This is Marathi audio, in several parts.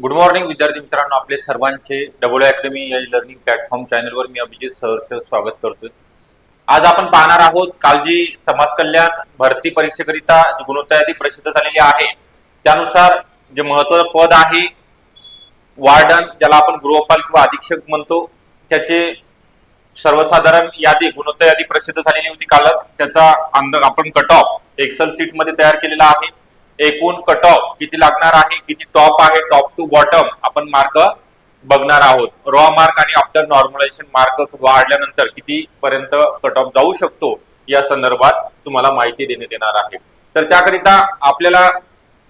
गुड मॉर्निंग विद्यार्थी मित्रांनो. आपले सर्वांचे डबल अकॅडमी या लर्निंग प्लॅटफॉर्म चॅनलवर मी अभिजित सहर्ष स्वागत करतोय. आज आपण पाहणार आहोत काल जी समाज कल्याण भरती परीक्षेकरिता जी गुणवत्ता यादी प्रसिद्ध झालेली आहे त्यानुसार जे महत्वाचं पद आहे वार्डन ज्याला आपण गृहपाल किंवा अधीक्षक म्हणतो त्याचे सर्वसाधारण यादी गुणवत्ता यादी प्रसिद्ध झालेली होती कालच. त्याचा आपण कट ऑफ एक्सेल सीटमध्ये तयार केलेला आहे. एकूण कट ऑफ किती लागणार आहे किती टॉप आहे टॉप टू बॉटम आपण मार्क बघणार आहोत. रॉ मार्क आणि आफ्टर नॉर्मलायझेशन मार्क वाढल्यानंतर किती पर्यंत कट ऑफ जाऊ शकतो या संदर्भात तुम्हाला माहिती देण्यात येणार आहे. तर त्याकरिता आपल्याला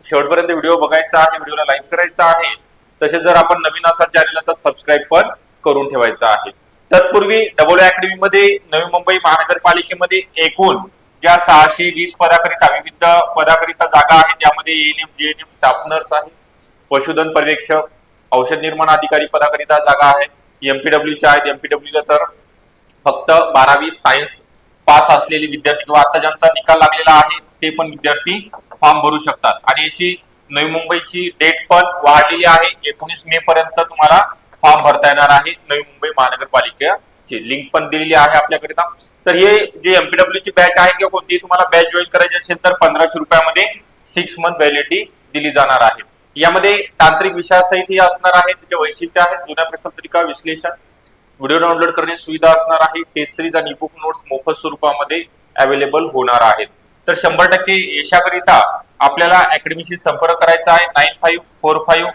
शेवटपर्यंत व्हिडिओ बघायचा आहे व्हिडिओला लाईक करायचा आहे. तसेच जर आपण नवीन असाल चॅनलला तर सबस्क्राईब पण करून ठेवायचा आहे. तत्पूर्वी डबल अकॅडमी मध्ये नवी मुंबई महानगरपालिकेमध्ये एकूण ज्या सहाशे वीस पदाकरिता विविध पदाकरिता जागा आहेत त्यामध्ये एएनएम जेएनएम स्टाफ नर्स आहे. पशुधन पर्यवेक्षक औषध निर्माण अधिकारी पदाकरिता जागा आहेत. एमपीडब्ल्यूच्या आहेत एमपीडब्ल्यूला तर फक्त बारावी सायन्स पास असलेले विद्यार्थी किंवा आता ज्यांचा निकाल लागलेला आहे ते पण विद्यार्थी फॉर्म भरू शकतात. आणि याची नवी मुंबईची डेट पण वाढलेली आहे. एकोणीस मे पर्यंत तुम्हाला फॉर्म भरता येणार आहे. नवी मुंबई महानगरपालिकेची लिंक पण दिलेली आहे आपल्याकरिता तर. हे जे एमपीडब्ल्यू ची बॅच आहे किंवा कोणतीही तुम्हाला बॅच जॉईन करायची असेल तर पंधराशे रुपयामध्ये सिक्स मंथ व्हॅलिडिटी दिली जाणार आहे. यामध्ये तांत्रिक विषयासहित हे असणार आहे त्याचे वैशिष्ट्य आहेत जुन्या प्रश्नपत्रिका विश्लेषण व्हिडिओ डाउनलोड करण्याची सुविधा असणार आहे टेस्ट सिरीज आणि बुक नोट्स मोफत स्वरूपामध्ये अवेलेबल होणार आहेत. तर शंभर टक्के यशाकरिता आपल्याला अकॅडमीशी संपर्क करायचा आहे nine five four five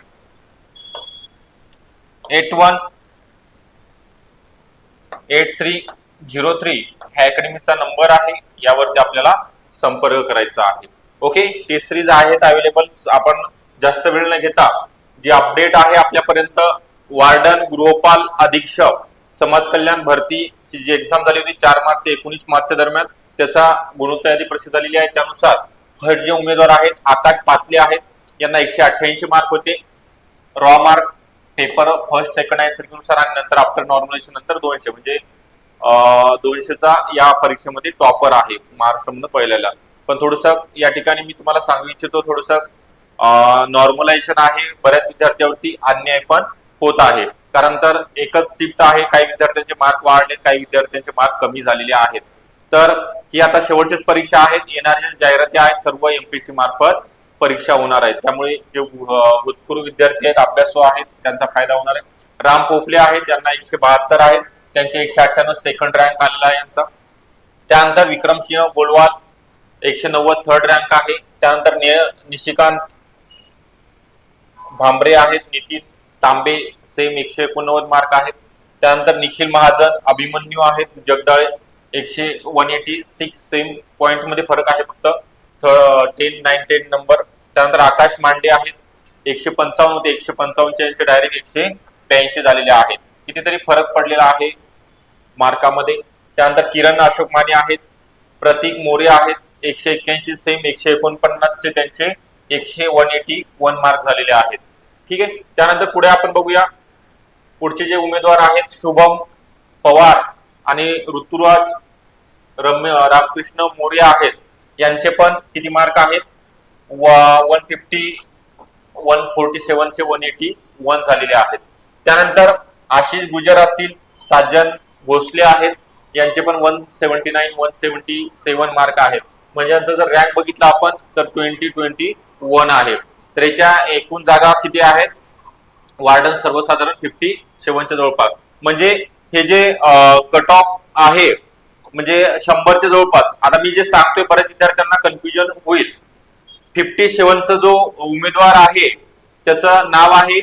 eight one eight three zero three ह्या अकॅडमीचा नंबर आहे यावरती आपल्याला संपर्क करायचा आहे. ओके टेस्ट सिरीज आहेत अवेलेबल आपण जास्त वेळ न घेता जे अपडेट आहे आपल्यापर्यंत वार्डन गृहपाल अधीक्षक समाज कल्याण भरतीची जी एक्झाम झाली होती चार मार्च ते एकोणीस मार्चच्या दरम्यान त्याचा गुणवत्ता यादी प्रसिद्ध झालेली आहे. त्यानुसार फर्स्ट जे उमेदवार आहेत आकाश पातले आहेत यांना एकशे अठ्ठ्याऐंशी मार्क होते. Raw mark paper first second आहे नुसार आणि नंतर आफ्टर नॉर्मलायझेशन नंतर दोनशे. म्हणजे दोनशेचा या परीक्षेमध्ये टॉपर आहे महाराष्ट्रामध्ये पहिल्याला. पण थोडस या ठिकाणी मी तुम्हाला सांगू इच्छितो थोडस नॉर्मलायझेशन आहे. बऱ्याच विद्यार्थ्यांवरती अन्याय पण होत आहे. कारण तर एकच शिफ्ट आहे काही विद्यार्थ्यांचे मार्क वाढले काही विद्यार्थ्यांचे मार्क कमी झालेले आहेत. तर ही आता शेवटचीच परीक्षा आहेत. येणाऱ्या जाहिराती आहेत सर्व एमपीसी मार्फत परीक्षा होणार आहेत. त्यामुळे जे भूतपूर्व विद्यार्थी आहेत अभ्यासू आहेत त्यांचा फायदा होणार आहे. राम पोपले आहेत त्यांना एकशे बहात्तर आहेत. त्यांचे एकशे अठ्ठ्याण्णव सेकंड रँक आलेला आहे यांचा. त्यानंतर विक्रमसिंह बोलवाल एकशे नव्वद थर्ड रँक आहे. त्यानंतर निशिकांत भांबरे आहेत नितीन तांबे सेम एकशे एकोणनव्वद मार्क आहेत. त्यानंतर निखिल महाजन अभिमन्यू आहेत जगदाळे एकशे वन एटी सिक्स सेम पॉइंटमध्ये फरक आहे फक्त. टेन नाईन टेन नंबर त्यानंतर आकाश मांडे आहेत एकशे पंचावन्न होते. एकशे पंचावन्नचे यांचे डायरेक्ट एकशे ब्याऐंशी झालेले आहेत. कितीतरी फरक पडलेला आहे मार्कामध्ये त्यानंतर किरण अशोक माने आहेत प्रतीक मोरे आहेत एकशे एक्क्याऐंशी सेम एकशे एकोणपन्नासचे त्यांचे एकशे वन एटी वन मार्क झालेले आहेत. ठीक आहे? त्यानंतर पुढे आपण बघूया. पुढचे जे उमेदवार आहेत शुभम पवार आणि ऋतुराज रम्य रामकृष्ण मोरे आहेत. यांचे पण किती मार्क आहेत? वन फिफ्टी वन फोर्टी सेवनचे वन एटी वन झालेले आहेत. त्यानंतर आशिष गुजर असतील साजन भोसले आहेत. यांचे पण one seventy nine one seventy seven mark आहेत. म्हणजे यांचा जर रँक बघितला आपण तर ट्वेंटी ट्वेंटी वन आहे. तर याच्या एकूण जागा किती आहेत? वार्डन सर्वसाधारण फिफ्टी सेव्हनच्या जवळपास. म्हणजे हे जे कट ऑफ आहे म्हणजे शंभरच्या जवळपास. आता मी जे सांगतोय बऱ्याच विद्यार्थ्यांना कन्फ्युजन होईल. फिफ्टी सेव्हनचा जो उमेदवार आहे त्याचं नाव आहे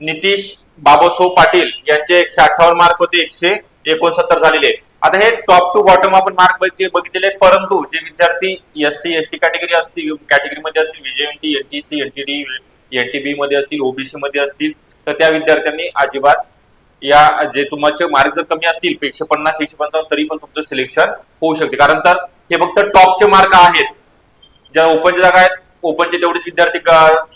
नितीश बाबासो पाटील. यांचे एकशे अठ्ठावन्न मार्क होते एकशे एकोणसत्तर झालेले. आता हे टॉप टू बॉटम आपण मार्क बघितलेले परंतु जे विद्यार्थी S C S T category असतील कॅटेगरीमध्ये असतील विजेएनटी एनटीसी एनटीडी एनटीबी मध्ये असतील ओबीसी मध्ये असतील तर त्या विद्यार्थ्यांनी अजिबात या जे तुमचे मार्क जर कमी असतील एकशे पन्नास एकशे पंचावन्न तरी पण तुमचं सिलेक्शन होऊ शकते. कारण तर हे फक्त टॉपचे मार्क आहेत. ज्या ओपनच्या जागा आहेत ओपनचे तेवढेच विद्यार्थी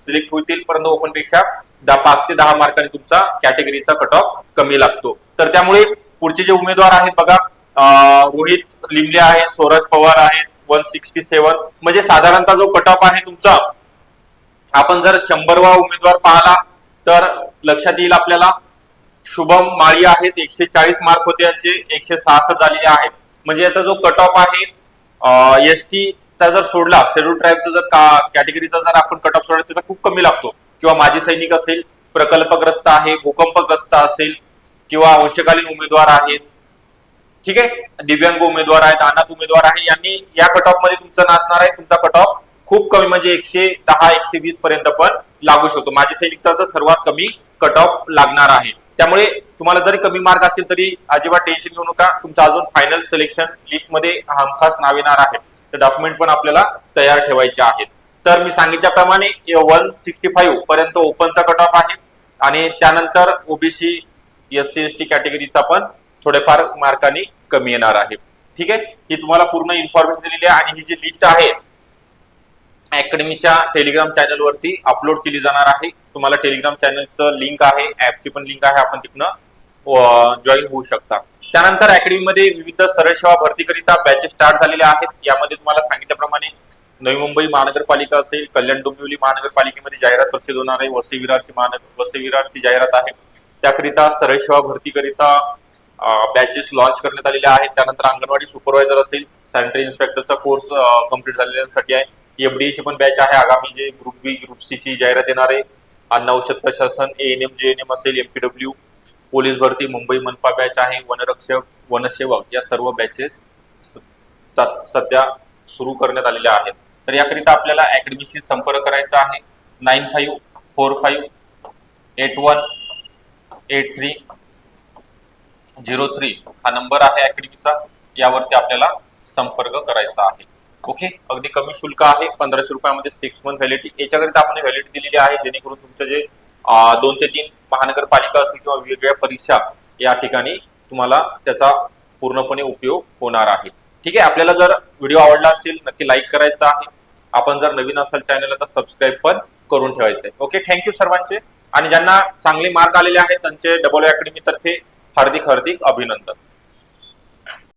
सिलेक्ट होतील परंतु ओपनपेक्षा दहा पाच ते दहा मार्कांनी तुमचा कॅटेगरीचा कट ऑफ कमी लागतो. तर त्यामुळे पुढचे जे उमेदवार आहेत बघा रोहित लिमले आहे सोरज पवार आहेत वन सिक्स्टी सेवन म्हणजे साधारणतः जो कट ऑफ आहे तुमचा आपण जर शंभरवा उमेदवार पाहला तर लक्षात येईल आपल्याला शुभम माळी आहेत एकशे चाळीस मार्क होते यांचे एकशे सहासष्ट झालेले आहेत. म्हणजे याचा जो कट ऑफ आहे एस टी चा जर सोडला शेड्यूल ट्राईबचा जर कॅटेगरीचा जर आपण कट ऑफ सोडला त्याचा खूप कमी लागतो. किंवा माजी सैनिक असेल प्रकल्पग्रस्त आहे भूकंपग्रस्त असेल किंवा अंशकालीन उमेदवार आहेत ठीक आहे? दिव्यांग उमेदवार आहेत अनाथ उमेदवार आहे यांनी या कट ऑफमध्ये तुमचं नाचणार आहे तुमचा कट ऑफ खूप कमी म्हणजे एकशे दहा एकशे वीस पर्यंत पण लागू शकतो. माझ्या सैनिकचा तर सर्वात कमी कट ऑफ लागणार आहे. त्यामुळे तुम्हाला जरी कमी मार्क असतील तरी अजिबात टेन्शन घेऊ नका. तुमचं अजून फायनल सिलेक्शन लिस्टमध्ये हमखास नाव येणार आहे. तर डॉक्युमेंट पण आपल्याला तयार ठेवायचे आहेत. तर मी सांगितल्याप्रमाणे वन सिक्स्टी फाईव्ह पर्यंत ओपनचा कट ऑफ आहे. आणि त्यानंतर OBC S C S T कॅटेगरीचा पण थोड्याफार मार्काने कमी येणार आहे. ठीक आहे? ही तुम्हाला पूर्ण इन्फॉर्मेशन दिलेली आहे आणि ही जी लिस्ट आहे अकॅडमीच्या टेलिग्राम चॅनल वरती अपलोड केली जाणार आहे. तुम्हाला टेलिग्राम चॅनलचं लिंक आहे ऍपची पण लिंक आहे आपण तिथनं जॉईन होऊ शकता. त्यानंतर अकॅडमीमध्ये विविध सरळ सेवा भरतीकरिता बॅचेस स्टार्ट झालेले आहेत. यामध्ये तुम्हाला सांगितल्याप्रमाणे नवी मुंबई महानगरपालिका असेल कल्याण डोंबिवली महानगरपालिकेमध्ये जाहिरात प्रसिद्ध होणार आहे वसई विरारची महानगर वसई विरारची जाहिरात आहे. त्याकरिता सरळ सेवा भरतीकरिता बॅचेस लॉन्च करण्यात आलेले आहेत. त्यानंतर अंगणवाडी सुपरवायझर असेल सॅनिटरी इन्स्पेक्टरचा कोर्स कंप्लीट झालेल्यांसाठी आहे. एफडीएची पण बॅच आहे. आगामी जे ग्रुप बी ग्रुप सी ची जाहिरात येणार आहे. अन्न औषध प्रशासन एएनएम जे एन एम असेल एमपीडब्ल्यू पोलीस भरती मुंबई मनपा बॅच आहे. वनरक्षक वनसेवक या सर्व बॅचेस सध्या सुरू करण्यात आलेल्या आहेत. तर याकरिता आपल्याला अकॅडमीशी संपर्क करायचा आहे. Nine five four five eight one eight three zero three हा नंबर आहे अकॅडमीचा. यावरती आपल्याला संपर्क करायचा आहे. ओके? अगदी कमी शुल्क आहे. पंधराशे रुपयामध्ये सिक्स मंथ व्हॅलिटी याच्याकरिता आपण व्हॅलिटी दिलेली आहे जेणेकरून तुमचं जे दोन ते तीन महानगरपालिका असेल किंवा वेगवेगळ्या परीक्षा या ठिकाणी तुम्हाला त्याचा पूर्णपणे उपयोग होणार आहे. ठीक आहे? आपल्याला जर व्हिडिओ आवडला असेल नक्की लाईक करायचा आहे. आपण जर नवीन असाल चॅनलला तर सबस्क्राईब पण करून ठेवायचं आहे. ओके? थँक्यू सर्वांचे. आणि ज्यांना चांगले मार्क आलेले आहेत त्यांचे डबल अकॅडमी तर्फे हार्दिक हार्दिक अभिनंदन.